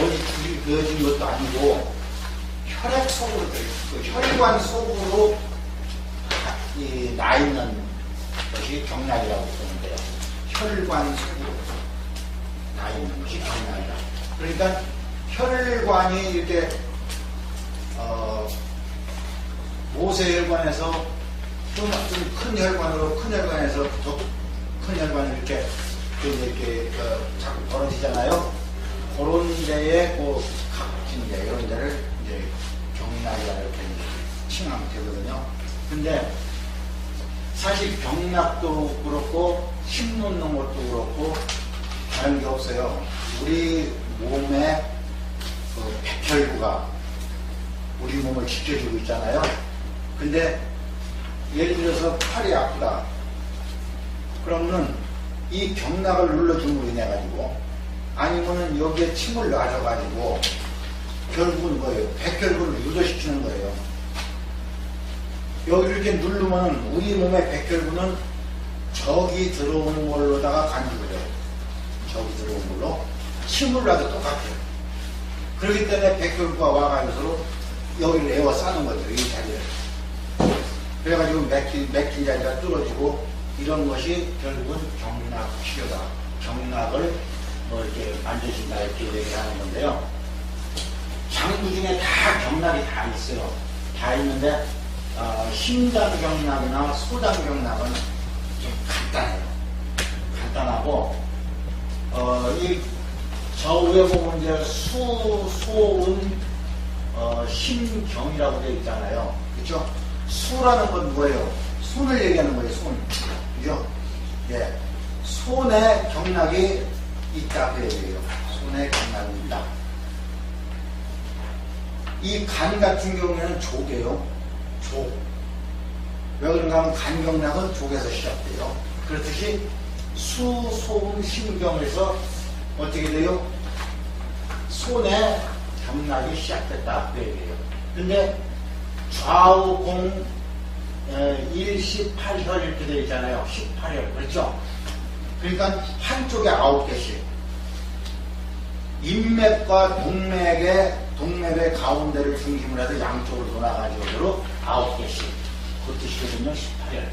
어디 줄이 그어진 것도 아니고 혈액 속으로. 그 혈관 속으로 이, 나 있는 것이 경락이라고 보는데요. 혈관 속으로 나 있는 것이 경락이다. 그러니까 혈관이 이렇게 어, 모세혈관에서 좀 큰 혈관으로 큰 혈관에서 더 데에 그 각진 데 이런 데를 이제 경락이라 이렇게 칭하면 되거든요. 근데 사실 경락도 그렇고 힘 놓는 것도 그렇고 다른 게 없어요. 우리 몸에 그 백혈구가 우리 몸을 지켜주고 있잖아요. 근데 예를 들어서 팔이 아프다. 그러면은 이 경락을 눌러줌으로 인해 가지고 아니면은 여기에 침을 놔줘가지고 결국은 뭐예요? 백혈구를 유도시키는 거예요. 여기를 이렇게 누르면 우리 몸의 백혈구는 저기 들어오는 걸로다가 간주를 해요. 저기 들어오는 걸로 침을 놔도 똑같아요. 그렇기 때문에 백혈구가 와가지고 여기를 에워 싸는 거죠. 이 자리를. 그래가지고 맥힌, 맥힌 자리가 뚫어지고 이런 것이 결국은 경락 치료다. 경락을 뭐 이렇게 만져준다 이렇게 얘기하는 건데요. 장부 중에 다 경락이 다 있어요. 다 있는데 어, 심장 경락이나 소장 경락은 좀 간단해요. 간단하고 어, 이저 위에 보면 이제 수, 소은, 어, 심경이라고 되어 있잖아요. 그죠? 수라는 건 뭐예요? 손을 얘기하는 거예요, 손. 그죠? 예. 손에 경락이 있다, 그 얘기예요. 손에 경락이 있다. 이 간 같은 경우에는 족이에요. 족. 왜 그런가 하면 간경락은 족에서 시작돼요. 그렇듯이 수, 소음, 심경에서 어떻게 돼요? 손에 경락이 시작됐다. 그 얘기예요. 근데 좌우 공 에, 1, 18혈 이렇게 되어 있잖아요. 18혈. 그렇죠? 그러니까 한쪽에 9개씩. 인맥과 동맥의 동맥의 가운데를 중심으로 해서 양쪽으로 돌아가지고 9개씩. 그 뜻이거든요. 18혈.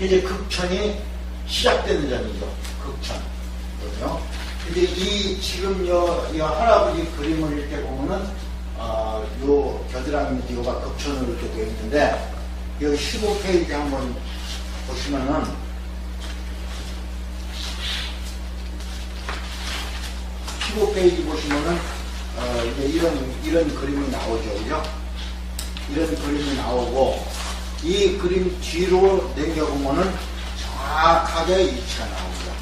이제 극천이 시작되는 점이죠. 극천. 그죠? 근데 이 지금 여, 여 할아버지 그림을 이렇게 보면은 어, 요 겨드랑이 디오가 극천으로 이렇게 되어 있는데 여기 15페이지 한번 보시면은 십오 페이지 보시면은 어, 이제 이런 이런 그림이 나오죠, 그죠? 이런 그림이 나오고 이 그림 뒤로 넘겨보면은 정확하게 위치가 나옵니다.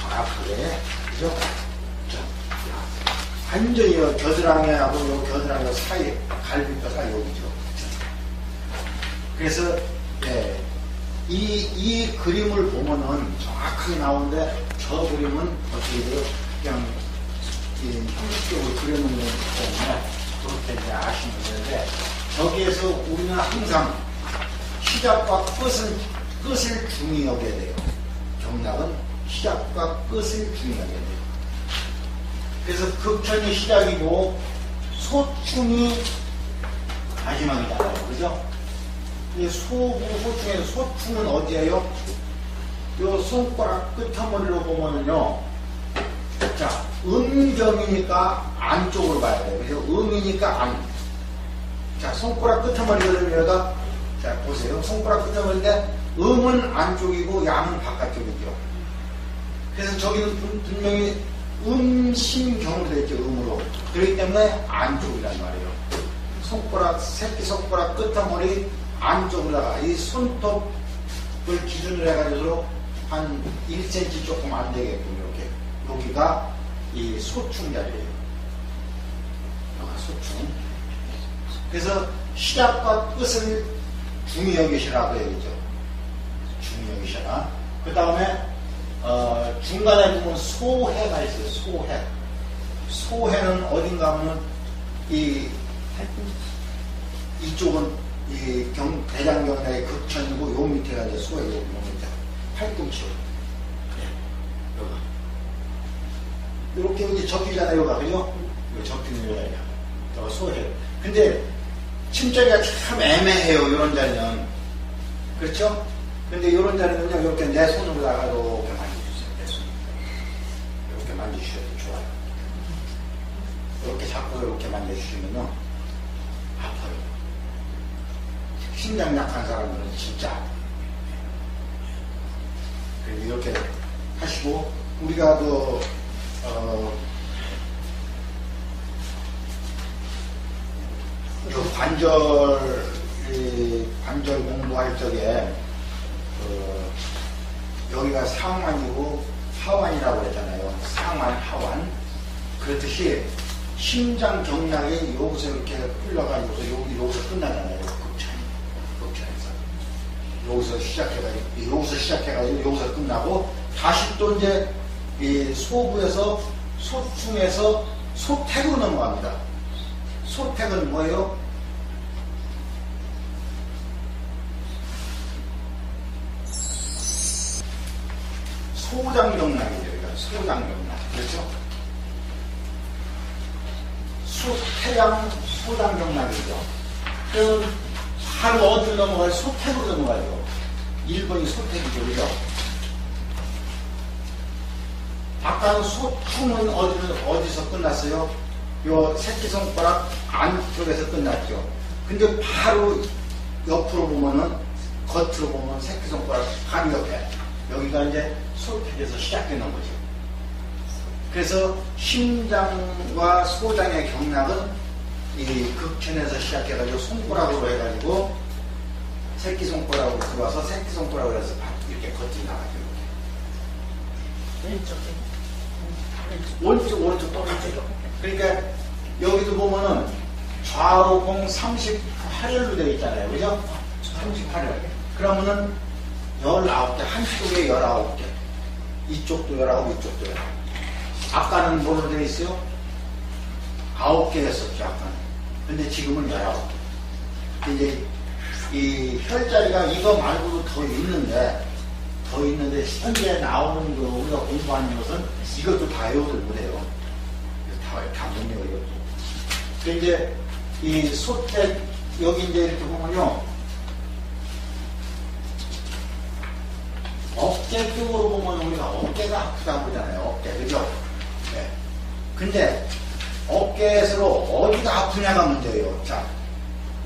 정확하게 그죠? 자, 완전히 요 겨드랑이하고 요 겨드랑이 사이, 갈비뼈 사이 여기죠. 그래서 예, 이, 이 그림을 보면은 정확하게 나오는데 저 그림은 어떻게 돼요? 그냥 이 형식적으로 그려놓는 때문에 그렇게 이제 아시면 되는데 저기에서 우리는 항상 시작과 끝을 끝을 여겨야 돼요. 경락은 시작과 끝을 여겨야 돼요. 그래서 극천이 시작이고 소충이 마지막이잖아요. 그죠? 이 소부 소충에서 소충은 어디예요? 요 손가락 끝머리로 보면은요. 자, 음경이니까 안쪽으로 봐야 돼요. 그래서 음이니까 안. 자, 손가락 끝머리거든요. 여기가. 자, 보세요. 손가락 끝머리인데 음은 안쪽이고 양은 바깥쪽이죠. 그래서 저기는 분- 분명히 음심경으로 되어 있죠. 음으로. 그렇기 때문에 안쪽이란 말이에요. 손가락, 새끼 손가락 끝머리 안쪽으로다가 이 손톱을 기준으로 해가지고 한 1cm 조금 안 되게끔 이렇게 여기가 이 소충 자리예요. 여기가 소충. 그래서 시작과 끝을 중히 여기시라고 얘기죠. 중히 여기셔라. 그 다음에 어, 중간에 보면 소해가 있어요. 소해. 소해는 어딘가 하면 이 이쪽은 이 경, 대장경락의 극천이고 요 밑에가 이제 소해 요 밑에 팔꿈치. 네. 이렇게 여기 접히잖아요, 여기가, 그죠? 이거 접히는 여기가. 저거 소해. 근데, 침자리가 참 애매해요, 이런 자리는. 그렇죠? 근데 이런 자리는요, 이렇게 내 손으로다가 이렇게 만져주세요, 내 손. 이렇게 만져주셔도 좋아요. 이렇게 자꾸 이렇게 만져주시면요, 아파요. 심장 약한 사람들은 진짜 아파요. 이렇게 하시고, 우리가 그, 어, 그 관절, 이 관절 공부할 적에, 그, 여기가 상완이고 하완이라고 그랬잖아요. 상완, 하완. 그렇듯이 심장 경락이 여기서 이렇게 흘러가지고서 여기, 여기서 끝나잖아요. 극찬, 극찬에서. 여기서 시작해가지고, 여기서 시작해가지고, 여기서 끝나고, 다시 또 이제, 이 소부에서, 소충에서 소택으로 넘어갑니다. 소택은 뭐예요? 소장경락이죠. 소장경락. 그렇죠? 소태양 소장경락이죠. 그럼 바로 어디로 넘어가요? 소택으로 넘어가요. 1번이 소택이죠. 그죠? 아까는 소충은 어디로, 어디서 끝났어요? 요 새끼손가락 안쪽에서 끝났죠. 근데 바로 옆으로 보면은 겉으로 보면 새끼손가락 바로 옆에 여기가 이제 소택에서 시작되는 거죠. 그래서 심장과 소장의 경락은 이 극천에서 시작해가지고 손가락으로 해가지고 새끼손가락으로 들어와서 새끼손가락으로 해서 이렇게 겉이 나가죠. 왼쪽. 오른쪽, 오른쪽, 오른쪽. 그러니까 여기도 보면은 좌우 공 38열로 되어 있잖아요. 그죠? 38열. 그러면은 19개, 한쪽에 19개. 이쪽도 19, 이쪽도 19. 아까는 뭐로 되어 있어요? 9개였었죠, 아까는. 근데 지금은 19개. 이제 이 혈자리가 이거 말고도 더 있는데, 더 있는데, 현재 나오는 거, 우리가 공부하는 것은 이것도 다 외우들 못해요. 다, 다 못 외워요, 이것도. 그 이제, 이 소택, 여기 이제 이렇게 보면요. 어깨 쪽으로 보면 우리가 어깨가 아프다고 그러잖아요. 어깨, 그죠? 네. 근데 어깨에서 어디가 아프냐가 문제예요. 자,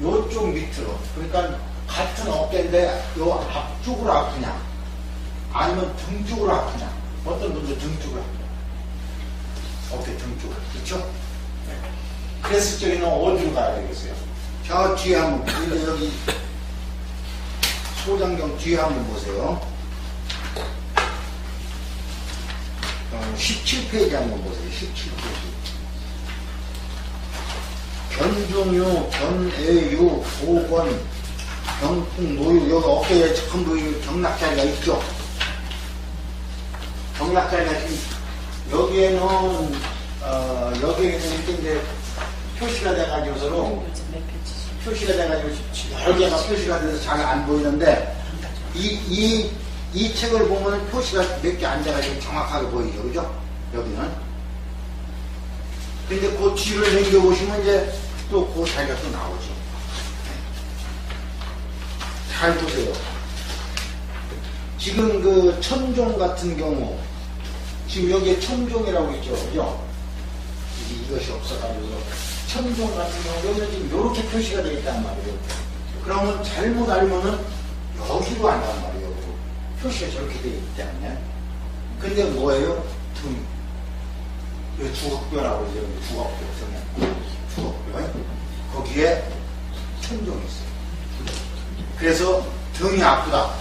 요쪽 밑으로. 그러니까 같은 어깨인데 요 앞쪽으로 아프냐, 아니면 등 쪽으로 아프냐. 어떤 분들 등 쪽으로 아프냐. 어깨 등 쪽으로. 그렇죠? 네. 그랬을 적에는 어디로 가야 되겠어요? 저 뒤에 한번, 여기, 여기 소장경 뒤에 한번 보세요. 어, 17페이지 한번 보세요. 17페이지. 견종유, 견애유, 보건, 병풍, 노유, 여기 어깨에 전부 이 경락자리가 있죠. 경락자리가 지금, 여기에는, 어, 여기에는 이렇게 이제 표시가 돼가지고서로? 표시가 돼가지고 여러 개가 표시가 돼서 잘 안 보이는데, 이, 이, 이 책을 보면 표시가 몇 개 안 돼가지고 정확하게 보이죠. 그죠? 여기는. 근데 그 뒤를 넘겨보시면 이제 또 그 자리가 또 나오죠. 잘 보세요. 지금 그 천종 같은 경우, 지금 여기에 천종이라고 있죠. 그죠? 이- 이것이 없어가지고. 천종 같은 경우, 여기는 지금 이렇게 표시가 되어 있단 말이에요. 그러면 잘못 알면은 여기로 안단 말이에요. 표시가 저렇게 되어 있기 때문에. 근데 뭐예요? 등. 이 주걱뼈라고 이제 주걱뼈. 주걱뼈. 거기에 천종이 있어요. 그래서 등이 아프다.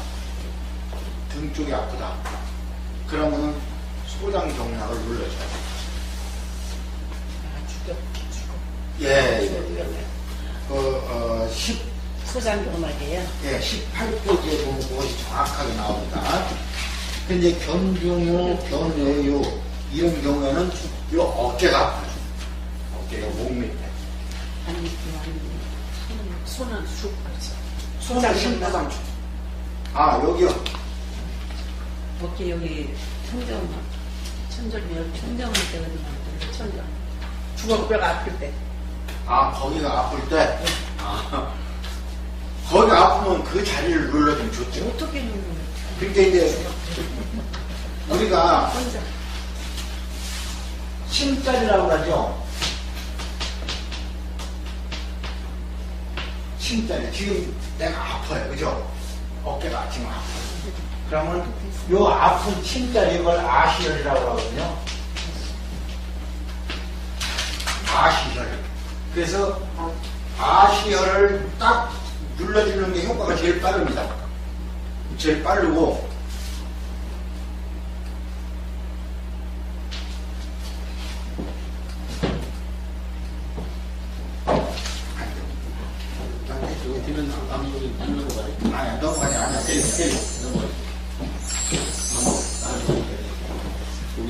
등 쪽이 아프다. 그러면은 소장 경락을 눌러줘야 돼요. 아, 죽여, 죽어. 예, 예, 예. 예. 그, 어, 10, 소장 경락이에요. 예, 18페이지에 보면 그것이 정확하게 나옵니다. 근데 견중요, 견외요, 이런 경우에는 이 어깨가 아파요. 어깨가 목 밑에. 아니, 아니고. 손은, 손은 죽, 그렇지. 손을 심부상추. 아, 여기요. 어깨 여기 천정, 천절미역 천정할 때 그런 거 천정. 주걱뼈가 아플 때. 아, 거기가 아플 때? 아, 거기가 아프면 그 자리를 눌러주면 좋죠. 어떻게 누르는 거야? 그러니까 이제 우리가 혼자. 침자리라고 하죠. 침자리. 지금 내가 아파요. 그죠? 어깨가 지금 아파요. 그러면 요 아픈 침자리 이걸 아시혈이라고 하거든요. 아시혈. 그래서 아시혈을 딱 눌러주는 게 효과가 제일 빠릅니다. 제일 빠르고 뒤는 아무리 안 넘어가요. 아니야 넘어가지 않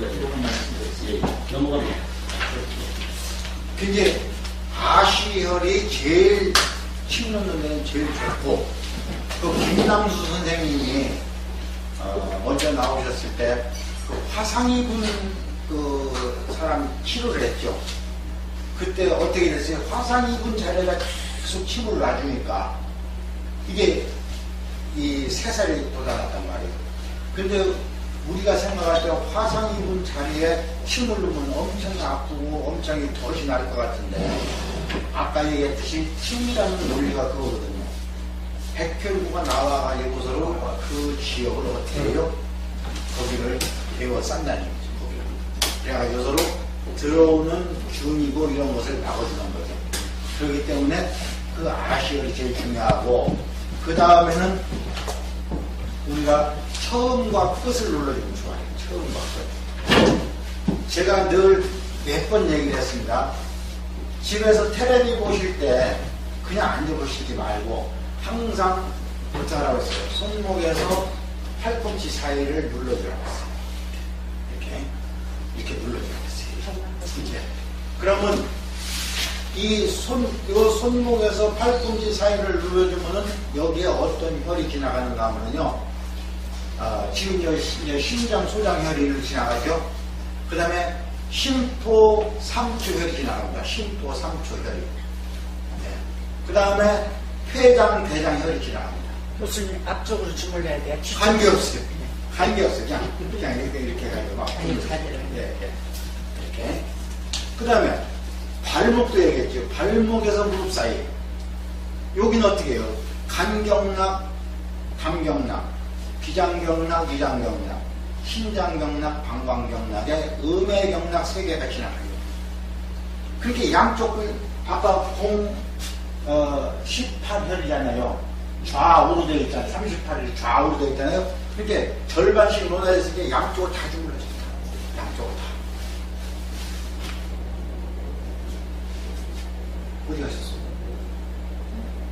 우리가 조금만 예, 넘어가면. 근데 아시혈이 제일 침 넣는 데는 제일 좋고 또 김남수 선생님이 어, 먼저 나오셨을 때 그 화상 입은 그 사람 치료를 했죠. 그때 어떻게 됐어요? 화상 입은 자리에다 계속 침을 놔주니까 이게 이 새살이 돋아났단 말이에요. 근데 우리가 생각할 때 화상 입은 자리에 침을 넣으면 엄청 아프고 엄청 덫이 날 것 같은데 아까 얘기했듯이 침이라는 논리가 그거거든요. 백혈구가 나와가지고서로 그 지역을 어떻게 해요? 거기를 데워 싼다는 거죠. 거기를. 그래가지고 서로 들어오는 균이고 이런 것을 막아주는 거죠. 그렇기 때문에 그 아시열이 제일 중요하고 그 다음에는 우리가 처음과 끝을 눌러주면 좋아요. 처음과 끝. 제가 늘 몇 번 얘기를 했습니다. 집에서 텔레비 보실 때 그냥 앉아보시지 말고 항상 어떻게 하라고 했어요. 손목에서 팔꿈치 사이를 눌러주라고 했어요. 이렇게, 이렇게 눌러주라고 했어요. 이렇게. 그러면 이 손, 요 손목에서 팔꿈치 사이를 눌러주면은 여기에 어떤 혈이 지나가는가 하면요. 아, 지금 여, 여 심장, 소장 혈이 지나가죠. 그 다음에 심포, 삼초 혈이 지나갑니다. 심포, 삼초 혈이. 네. 그 다음에 폐장, 대장 혈이 지나갑니다. 무슨 앞쪽으로 주물러야 돼요? 관계없어요. 관계없어요. 그냥, 그냥 이렇게, 이렇게 해가지고 막. 아니. 예, 예. 이렇게. 그 다음에 발목도 얘기했죠. 발목에서 무릎 사이. 여기는 어떻게 해요? 간경락, 담경락, 비장경락, 위장경락, 신장경락, 방광경락에 음해경락 세 개가 지나가요. 그렇게 양쪽을 아까 공 어, 18혈이잖아요. 좌우로 되어 있잖아요. 38혈이 좌우로 되어 있잖아요. 이렇게 절반씩 때 양쪽을 다 주물러줍니다. 양쪽을 다. 어디 가셨어?